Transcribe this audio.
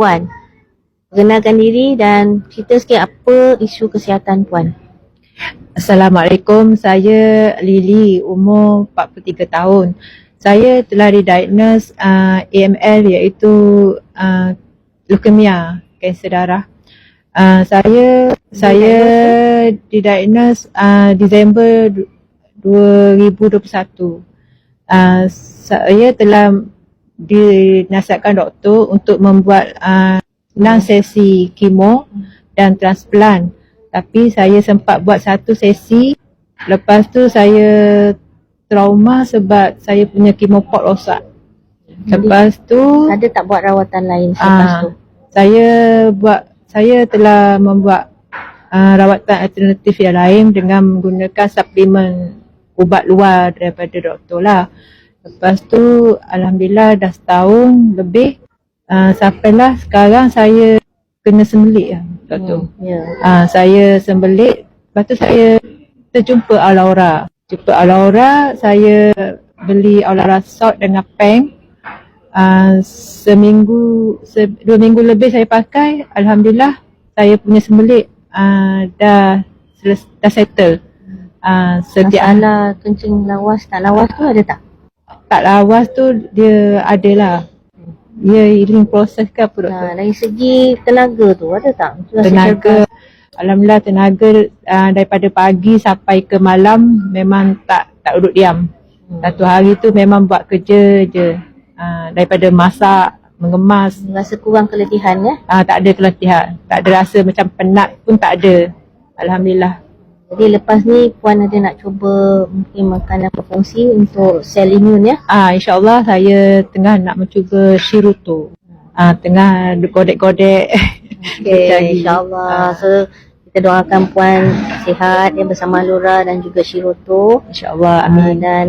Puan. Perkenalkan diri dan cerita sikit apa isu kesihatan Puan. Assalamualaikum, saya Lily, umur 43 tahun. Saya telah didiagnose uh, AML iaitu uh, leukemia, kanser darah. Uh, saya saya didiagnose uh, Disember du- 2021. Uh, saya telah dinasihatkan doktor untuk membuat uh, 6 sesi kemo dan transplant. Tapi saya sempat buat satu sesi. Lepas tu saya trauma sebab saya punya kemopot rosak. Lepas tu Ada tak buat rawatan lain selepas Ah, tu? saya buat saya telah membuat uh, rawatan alternatif yang lain dengan menggunakan suplemen ubat luar daripada doktor lah. Lepas tu alhamdulillah dah setahun lebih uh, sampailah sekarang saya kena sembelit lah doktor. Hmm, ya. Ah, saya sembelit, lepas tu saya terjumpa Alaura. Jumpa Alaura, saya beli Alaura Salt dengan Peng. Ah, seminggu, se, dua minggu lebih saya pakai, Alhamdulillah saya punya sembelit ah, dah dah settle. Ah, setiap Masalah kencing lawas tak lawas tu ada tak? Tak lawas tu dia ada lah. Dia healing proses ke apa doktor? Nah, dari segi tenaga tu ada tak? Rasa tenaga Alhamdulillah tenaga uh, daripada pagi sampai ke malam memang tak tak duduk diam. Hmm. Satu hari tu memang buat kerja je. Uh, daripada masak, mengemas, Rasa kurang keletihan ya? uh, tak ada keletihan. Tak ada rasa macam penat pun tak ada. Alhamdulillah. Jadi lepas ni Puan ada nak cuba mungkin makanan berfungsi untuk sel imun ya? Ah insyaallah saya tengah nak mencuba Shiruto. Ah tengah godek-godek. Okay, insyaAllah. So, kita doakan Puan sihat ya bersama Lura dan juga Shiroto. InsyaAllah amin. dan